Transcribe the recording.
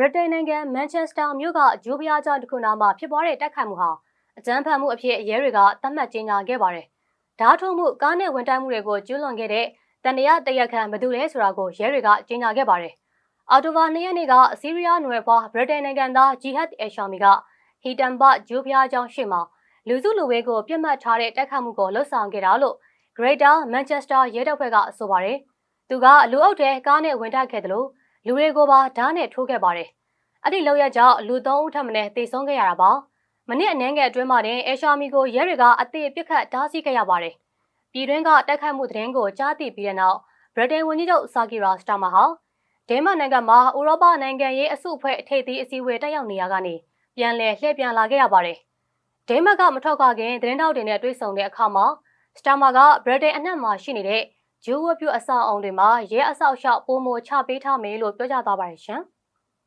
ဗြိတိန်နိုင်ငံမန်ချက်စတာမြို့ကဂျိုးဘုရားကျောင်းတစ်ခုနားမှာဖြစ်ပွားတဲ့တိုက်ခိုက်မှုဟာအကြမ်းဖက်မှုအဖြစ်ရဲတွေကသတ်မှတ်ကြေညာခဲ့ပါတယ်။ဓာတ်ထုံးမှုကားနဲ့ဝင်တိုက်မှုတွေကိုကျူးလွန်ခဲ့တဲ့တန်တရာတရက်ခံဘယ်သူလဲဆိုတာကိုရဲတွေကကြေညာခဲ့ပါတယ်။အော်တိုဘာ၂ရက်နေ့ကအစီးရီးယားနွယ်ဖွားဗြိတိန်နိုင်ငံသားဂျီဟတ်အယ်ရှာမီကဟီတန်ဘဂျိုးဘုရားကျောင်းရှေ့မှာလူစုလူဝေးကိုပြစ်မှတ်ထားတဲ့တိုက်ခိုက်မှုကိုလှုပ်ဆောင်ခဲ့တာလို့ Greater Manchester ရဲတပ်ဖွဲ့ကဆိုပါတယ်။သူကလူအုပ်ထဲကားနဲ့ဝင်တိုက်ခဲ့တယ်လို့ လူတွေကိုပါဓာတ်နဲ့ထိုးခဲ့ပါတယ်။အဲ့ဒီလောက်ရကြောင့်လူ၃ဦးထပ်မံတေဆုံးခဲ့ရတာပါ။မနစ်အနှင်းငယ်အတွင်းမှာတင်အေရှာမီကိုရဲတွေကအသေးပစ်ခတ်တားဆီးခဲ့ရပါတယ်။ပြည်တွင်းကတိုက်ခိုက်မှုသတင်းကိုကြားသိပြီးတဲ့နောက်ဗြိတိန်ဝန်ကြီးချုပ်ဆာကီရာစတာမာဟာဒဲမန်နိုင်ငံမှာဥရောပနိုင်ငံရေးအစုအဖွဲ့အထိပ်သီးအစည်းအဝေးတက်ရောက်နေရကနေပြန်လည်လှည့်ပြန်လာခဲ့ရပါတယ်။ဒဲမတ်ကမထွက်ခွာခင်သတင်းတောက်တွေနဲ့တွေ့ဆုံတဲ့အခါမှာစတာမာကဗြိတိန်အနှံ့မှာရှိနေတဲ့ ဂျိုးဝပြူအဆောက်အုံတွေမှာရဲအဆောက်အအုံပုံမချပေးထားမယ်လို့ပြောကြားသွားပါတယ်ရှင်။